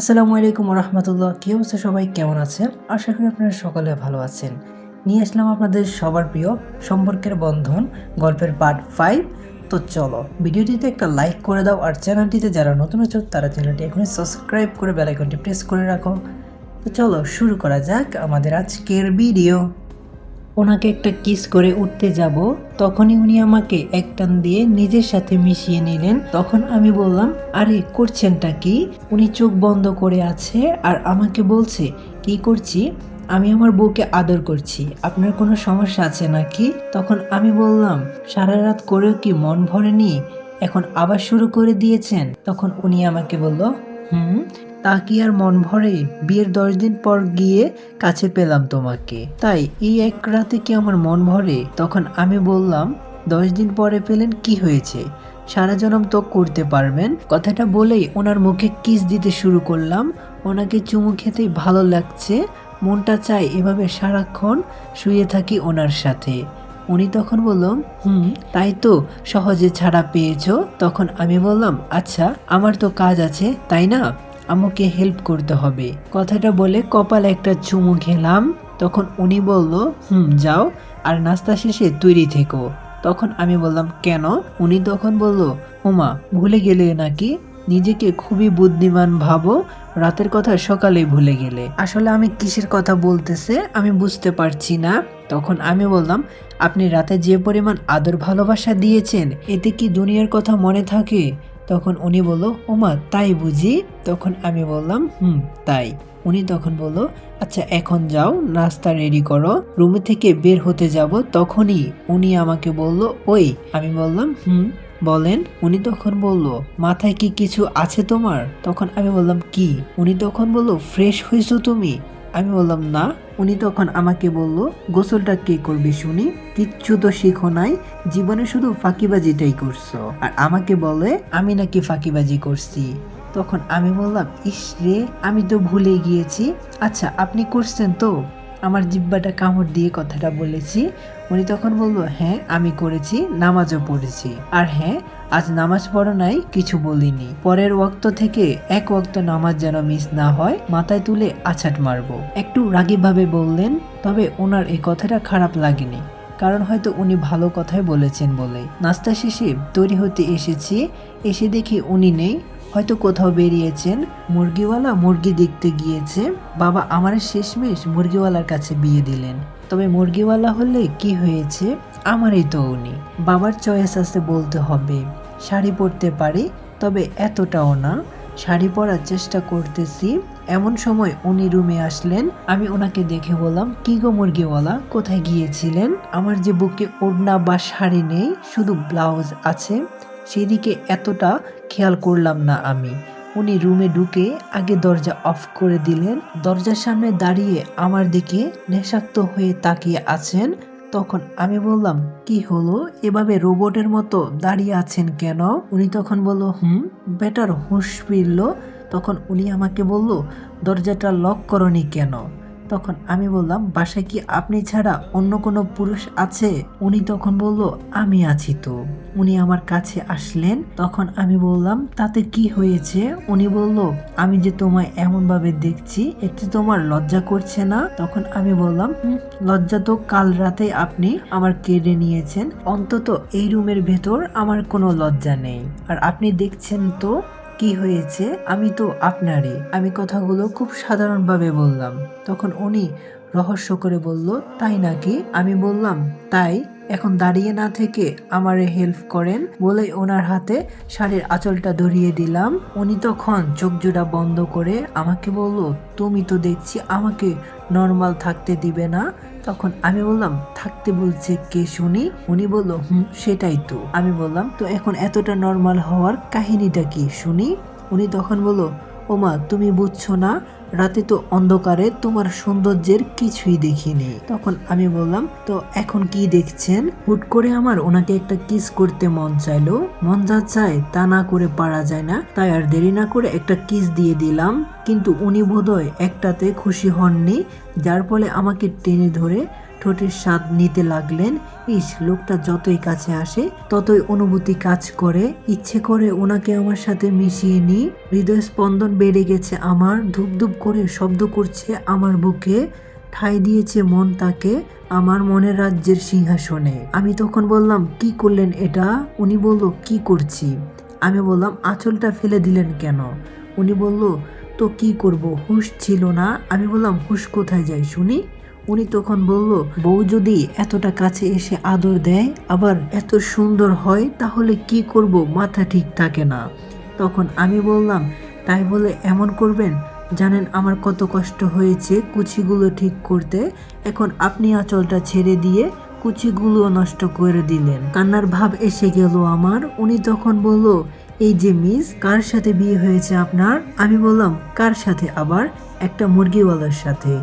আসসালামু আলাইকুম রহমতুল্লাহ কী অবস্থা সবাই? কেমন আছেন? আশা করি আপনারা সকলে ভালো আছেন। নিয়ে আসলাম আপনাদের সবার প্রিয় সম্পর্কের বন্ধন, গল্পের পার্ট ফাইভ তো চলো, ভিডিওটিতে একটা লাইক করে দাও আর চ্যানেলটিতে যারা নতুন আছো, তারা চ্যানেলটি এখনই সাবস্ক্রাইব করে বেলাইকনটি প্রেস করে রাখো। তো চলো, শুরু করা যাক আমাদের আজকের ভিডিও ওনাকে একটা কিস করে উঠতে যাব, তখনই উনি আমাকে এক টান দিয়ে নিজের সাথে মিশিয়ে নিলেন। তখন আমি বললাম, আরে, করছেনটা কি? উনি চোখ বন্ধ করে আছে আর আমাকে বলছে, কি করছি? আমি আমার বউকে আদর করছি। আপনার কোনো সমস্যা আছে নাকি? তখন আমি বললাম, সারা রাত করেও কি মন ভরেনি? এখন আবার শুরু করে দিয়েছেন? তখন উনি আমাকে বলল, হুম। তা কি আর মন ভরে? বিয়ের দশ দিন পর গিয়ে কাছে পেলাম তোমাকে। তাই এই এক রাতে কি আমার মন ভরে? তখন আমি বললাম, দশ দিন পরে পেলেন কি হয়েছে? সারা জনম তো করতে পারবেন। কথাটা বলেই ওনার মুখে কিস দিতে শুরু করলাম। ওনাকে চুমু খেতেই ভালো লাগছে। মনটা চাই এভাবে সারাক্ষণ শুয়ে থাকি ওনার সাথে। উনি তখন বললাম হুম, তাই তো সহজে ছাড়া পেয়েছ। তখন আমি বললাম আচ্ছা আমার তো কাজ আছে, তাই না? আমাকে হেল্প করতে হবে। কথাটা বলে কপালে একটা চুমু খেলাম। তখন উনি বলল, হুম, যাও। আর নাস্তা শেষে তৈরি থেকো। তখন আমি বললাম, কেন? উনি তখন বলল, ওমা, ভুলে গেলে নাকি? নিজেকে খুবই বুদ্ধিমান ভাবো, রাতের কথা সকালে ভুলে গেলে। আসলে আমি কিসের কথা বলতেছে, আমি বুঝতে পারছি না। তখন আমি বললাম, আপনি রাতে যে পরিমাণ আদর ভালোবাসা দিয়েছেন, এতে কি দুনিয়ার কথা মনে থাকে? তখন উনি বলল, ওমা, তাই বুঝি? তখন আমি বললাম, হুম, তাই। উনি তখন বলল আচ্ছা এখন যাও, নাস্তা রেডি করো, রুমে থেকে বের হতে যাব। তখনই উনি আমাকে বলল, ওই। আমি বললাম, হুম। বলেন, উনি তখন বলল, মাথায় কি কিছু আছে তোমার? তখন আমি বললাম, কি? উনি তখন বলল, ফ্রেশ হয়েছো তুমি। আমি বললাম, না। উনি তখন আমাকে বলল, গোসলটা কে করবে শুনি? কিচ্ছু তো শিখো নাই। জীবনে শুধু ফাঁকিবাজিটাই করছ। আর আমাকে বলে, আমি নাকি ফাঁকিবাজি করছি। তখন আমি বললাম, ইস রে, আমি তো ভুলে গিয়েছি। আচ্ছা আপনি করছেন তো? আমার জিব্বাটা কামড় দিয়ে কথাটা বলেছি। উনি তখন বলল হ্যাঁ আমি করেছি, নামাজও পড়েছি। আর হ্যাঁ আজ নামাজ পড়ো নাই, কিছু বলিনি। পরের ওয়াক্ত থেকে এক ওয়াক্ত নামাজ যেন মিস না হয়, মাথায় তুলে আছাট মারবো। একটু রাগীভাবে বললেন, তবে ওনার এই কথাটা খারাপ লাগেনি। কারণ হয়তো উনি ভালো কথাই বলেছেন বলে। নাস্তা শেষে তৈরি হতে এসেছি, এসে দেখি উনি নেই। হয়তো কোথাও বেরিয়েছেন, মুরগিওয়ালা মুরগি দেখতে গিয়েছে। বাবা আমার শেষমেশ মুরগিওয়ালার কাছে বিয়ে দিলেন। তবে মুরগিওয়ালা হলে কি হয়েছে, আমারই তো উনি। বাবার চয়েস আছে বলতে হবে। শাড়ি পরতে পারি, তবে এতটাও না। শাড়ি পরার চেষ্টা করতেছি। এমন সময় উনি রুমে আসলেন। আমি ওনাকে দেখে বললাম, কি গো মুরগিওয়ালা, কোথায় গিয়েছিলেন? আমার যে বুকে ওড়না বা শাড়ি নেই, শুধু ব্লাউজ আছে। সেদিকে এতটা খেয়াল করলাম না আমি। উনি রুমে ঢুকে আগে দরজা অফ করে দিলেন। দরজার সামনে দাঁড়িয়ে আমার দিকে নেশাক্ত হয়ে তাকিয়ে আছেন। তখন আমি বললাম, কি হলো? এভাবে রোবটের মতো দাঁড়িয়ে আছেন কেন? উনি তখন বলল, হুম, বেটার হুঁশ ফিরল। তখন উনি আমাকে বলল, দরজাটা লক করনি কেন? তখন আমি বললাম, বাসায় কি আপনি ছাড়া অন্য কোনো পুরুষ আছে? উনি তখন বলল, আমি আছি তো। উনি আমার কাছে আসলেন, তখন আমি বললাম, তাতে কি হয়েছে? উনি বলল, আমি যে তোমায় এমন ভাবে দেখছি এতে তোমার লজ্জা করছে না? তখন আমি বললাম লজ্জা তো কাল রাতে আপনি আমার কেড়ে নিয়েছেন। অন্তত এই রুমের ভেতর আমার কোনো লজ্জা নেই। আর আপনি দেখছেন তো? কি হয়েছে আমি তো আপনারই। আমি কথাগুলো খুব সাধারণভাবে বললাম। তখন উনি রহস্য করে বলল, তাই নাকি? আমি বললাম, তাই। এখন দাঁড়িয়ে না থেকে আমারে হেল্প করেন বলে ওনার হাতে শাড়ির আঁচলটা ধরিয়ে দিলাম। উনি তখন চোখ জোড়া বন্ধ করে আমাকে বলল, তুমি তো দেখছি আমাকে নর্মাল থাকতে দিবে না। তখন আমি বললাম, থাকতে বলছে কে শুনি? উনি বলল, হুম, সেটাই তো। আমি বললাম, তো এখন এতটা নর্মাল হওয়ার কাহিনীটা কি শুনি? উনি তখন বলল, ওমা, তুমি বুঝছ না রাতে তো অন্ধকারে তোমার সৌন্দর্যের কিছুই দেখিনি। তখন আমি বললাম, তো এখন কি দেখছেন? হুট করে আমার ওনাকে একটা কিস করতে মন চাইলো। মন যা চায় তা না করে পারা যায় না। তাই আর দেরি না করে একটা কিস দিয়ে দিলাম। কিন্তু উনি বোধহয় একটাতে খুশি হননি, যার ফলে আমাকে টেনে ধরে ঠোঁটের স্বাদ নিতে লাগলেন। ইস, লোকটা যতই কাছে আসে, ততই অনুভূতি কাজ করে। ইচ্ছে করে ওনাকে আমার সাথে মিশিয়ে নিই। হৃদয় স্পন্দন বেড়ে গেছে আমার। ধুপধুপ করে শব্দ করছে আমার বুকে। ঠাই দিয়েছে মন তাকে আমার মনের রাজ্যের সিংহাসনে। আমি তখন বললাম, কি করলেন এটা? উনি বলল, কি করছি? আমি বললাম, আঁচলটা ফেলে দিলেন কেন? উনি বলল, তো কি করব? হুশ ছিল না। আমি বললাম, হুশ কোথায় যাই শুনি? উনি তখন বলল, বউ যদি এতটা কাছে এসে আদর দেয়, আবার এত সুন্দর হয়, তাহলে কি করব? মাথা ঠিক থাকে না। তখন আমি বললাম, তাই বলে এমন করবেন? জানেন আমার কত কষ্ট হয়েছে কুচিগুলো ঠিক করতে। এখন আপনি আঁচলটা ছেড়ে দিয়ে কুচিগুলো নষ্ট করে দিলেন। কান্নার ভাব এসে গেল আমার। উনি তখন বলল, এই যে মিস, কার সাথে বিয়ে হয়েছে আপনার? আমি বললাম, কার সাথে আবার? একটা মুরগিওয়ালার সাথে।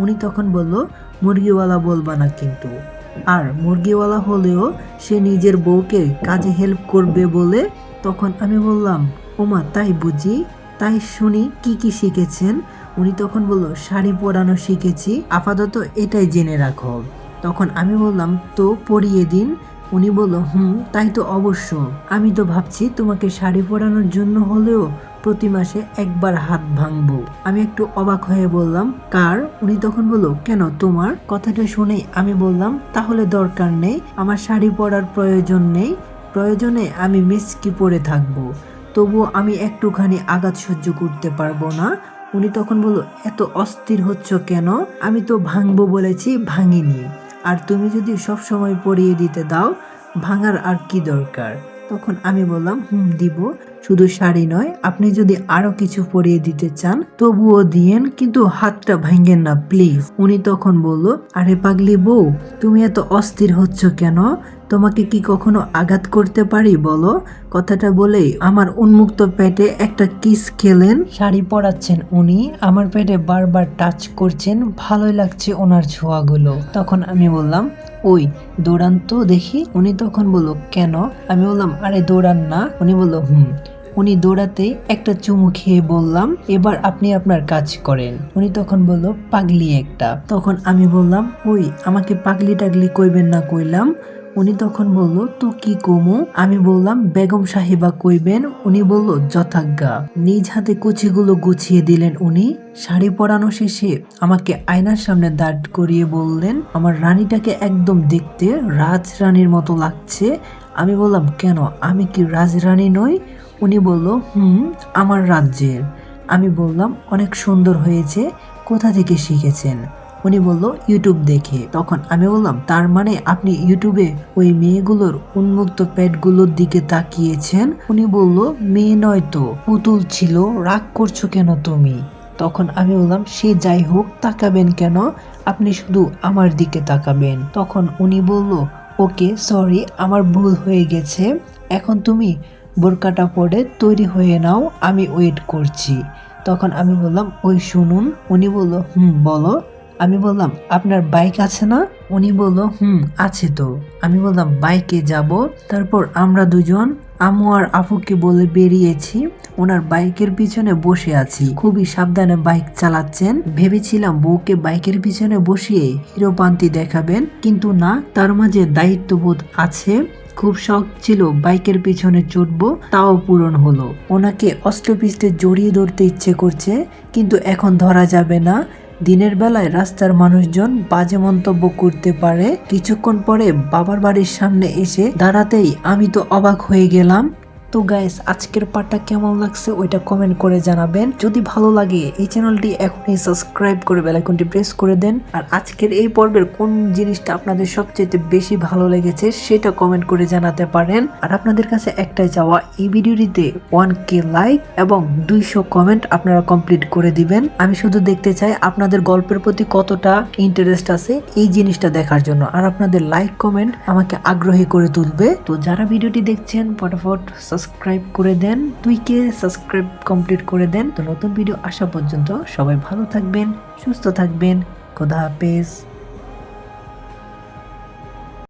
উনি তখন বলল, মুরগিওয়ালা বলবা না কিন্তু। আর মুরগিওয়ালা হলেও সে নিজের বউকে কাজে হেল্প করবে বলে তখন আমি বললাম, ওমা, তাই বুঝি? তাই শুনি কি কি শিখেছেন? উনি তখন বলল, শাড়ি পরানো শিখেছি, আপাতত এটাই জেনে রাখো। তখন আমি বললাম, তো পরিয়ে দিন। উনি বলল, হুম, তাই তো অবশ্য। আমি তো ভাবছি তোমাকে শাড়ি পরানোর জন্য হলেও প্রতি মাসে একবার হাত ভাঙবো। আমি একটু অবাক হয়ে বললাম, কার? উনি তখন বলল, কেন তোমার? কথাটা শুনেই আমি বললাম, তাহলে দরকার নেই, আমার শাড়ি পরার প্রয়োজন নেই, প্রয়োজনে আমি মিসকি পরে থাকব। তবুও আমি একটুখানি আঘাত সহ্য করতে পারব না। উনি তখন বলল, এত অস্থির হচ্ছ কেন? আমি তো ভাঙবো বলেছি, ভাঙিনি। আর তুমি যদি সব সময় পরিয়ে দিতে দাও, ভাঙার আর কি দরকার? তখন আমি বললাম, হুম, দিব। শুধু শাড়ি নয়, আপনি যদি আরও কিছু পরিয়ে দিতে চান, তবুও দিয়েন, কিন্তু হাতটা ভাঙেন না, প্লিজ। উনি তখন বলল, আরে পাগলি বউ, তুমি এত অস্থির হচ্ছ কেন? তোমাকে কি কখনো আঘাত করতে পারি, বলো? কথাটা বলেই আমার উন্মুক্ত পেটে একটা কিস খেলেন। শাড়ি পরাচ্ছেন উনি, আমার পেটে বারবার টাচ করছেন, ভালোই লাগছে ওনার ছোঁয়াগুলো। তখন আমি বললাম, ওই, দৌড়ান তো দেখি। উনি তখন বলল, কেন? আমি বললাম, আরে দৌড়ান না। উনি বলল, হুম। উনি দৌড়াতে একটা চুমু খেয়ে বললাম, এবার আপনি আপনার কাজ করেন। উনি তখন বলল, পাগলি একটা। তখন আমি বললাম, ওই, আমাকে পাগলি টাগলি কইবেন না কইলাম। উনি তখন বলল, তো কি কমু? আমি বললাম, বেগম সাহেবা কইবেন। উনি বলল, যথাজ্ঞা। নিজ হাতে কুচিগুলো গুছিয়ে দিলেন উনি। শাড়ি পরানো শেষে আমাকে আয়নার সামনে দাঁড় করিয়ে বললেন, আমার রানীটাকে একদম দেখতে রাজরানীর মতো লাগছে। আমি বললাম, কেন? আমি কি রাজরানী নই? উনি বলল, হুম, আমার রাজ্যের। আমি বললাম, অনেক সুন্দর হয়েছে, কোথা থেকে শিখেছেন? উনি বলল, ইউটিউব দেখে। তখন আমি বললাম, তার মানে আপনি ইউটিউবে ওই মেয়েগুলোর উন্মুক্ত প্যাডগুলোর দিকে তাকিয়েছেন? উনি বলল, মেয়ে নয় তো, পুতুল ছিল, রাগ করছ কেন তুমি? তখন আমি বললাম, সে যাই হোক, তাকাবেন কেন? আপনি শুধু আমার দিকে তাকাবেন। তখন উনি বলল, ওকে, সরি, আমার ভুল হয়ে গেছে। এখন তুমি বোরকাটা পরে তৈরি হয়ে নাও, আমি ওয়েট করছি। তখন আমি বললাম, ওই শুনুন। উনি বলল, হুম, বলো। আমি বললাম, আপনার বাইক আছে না? উনি বলল, হুম, আছে তো। আমি বললাম বাইকে যাব? তারপর আমরা দুজন আমু আর আফুকে বলে বেরিয়েছি। ওনার বাইকের পিছনে বসে আছি। খুবই সাবধানে বাইক চালাচ্ছেন। ভেবেছিলাম বউকে বাইকের পিছনে বসিয়ে হিরোপান্তি দেখাবেন, কিন্তু না, তার মাঝে দায়িত্ববোধ আছে। খুব শখ ছিল বাইকের পিছনে চড়বো, তাও পূরণ হলো। ওনাকে অষ্টপিষ্টে জড়িয়ে ধরতে ইচ্ছে করছে, কিন্তু এখন ধরা যাবে না। দিনের বেলায় রাস্তার মানুষজন বাজে মন্তব্য করতে পারে। কিছুক্ষণ পরে বাবার বাড়ির সামনে এসে দাঁড়াতেই আমি তো অবাক হয়ে গেলাম। তো গাইস আজকের পার্টটা কেমন লাগছে ওইটা কমেন্ট করে জানাবেন। যদি ভালো লাগে, এই চ্যানেলটি এখনই সাবস্ক্রাইব করে বেলাইকনটি প্রেস করে দেন। আর আজকের এই পর্বের কোন জিনিসটা আপনাদের সবচেয়ে বেশি ভালো লেগেছে, সেটা কমেন্ট করে জানাতে পারেন। আর আপনাদের কাছে একটাই চাওয়া, এই ভিডিওটিতে ওয়ান কে লাইক এবং দুইশো কমেন্ট আপনারা কমপ্লিট করে দিবেন। আমি শুধু দেখতে চাই আপনাদের গল্পের প্রতি কতটা ইন্টারেস্ট আছে এই জিনিসটা দেখার জন্য। আর আপনাদের লাইক কমেন্ট আমাকে আগ্রহী করে তুলবে। তো যারা ভিডিওটি দেখছেন ফটাফট সাবস্ক্রাইব করে দেন দুইকে সাবস্ক্রাইব কমপ্লিট করে দেন। তো নতুন ভিডিও আসা পর্যন্ত সবাই ভালো থাকবেন, সুস্থ থাকবেন, খোদা হাফেজ।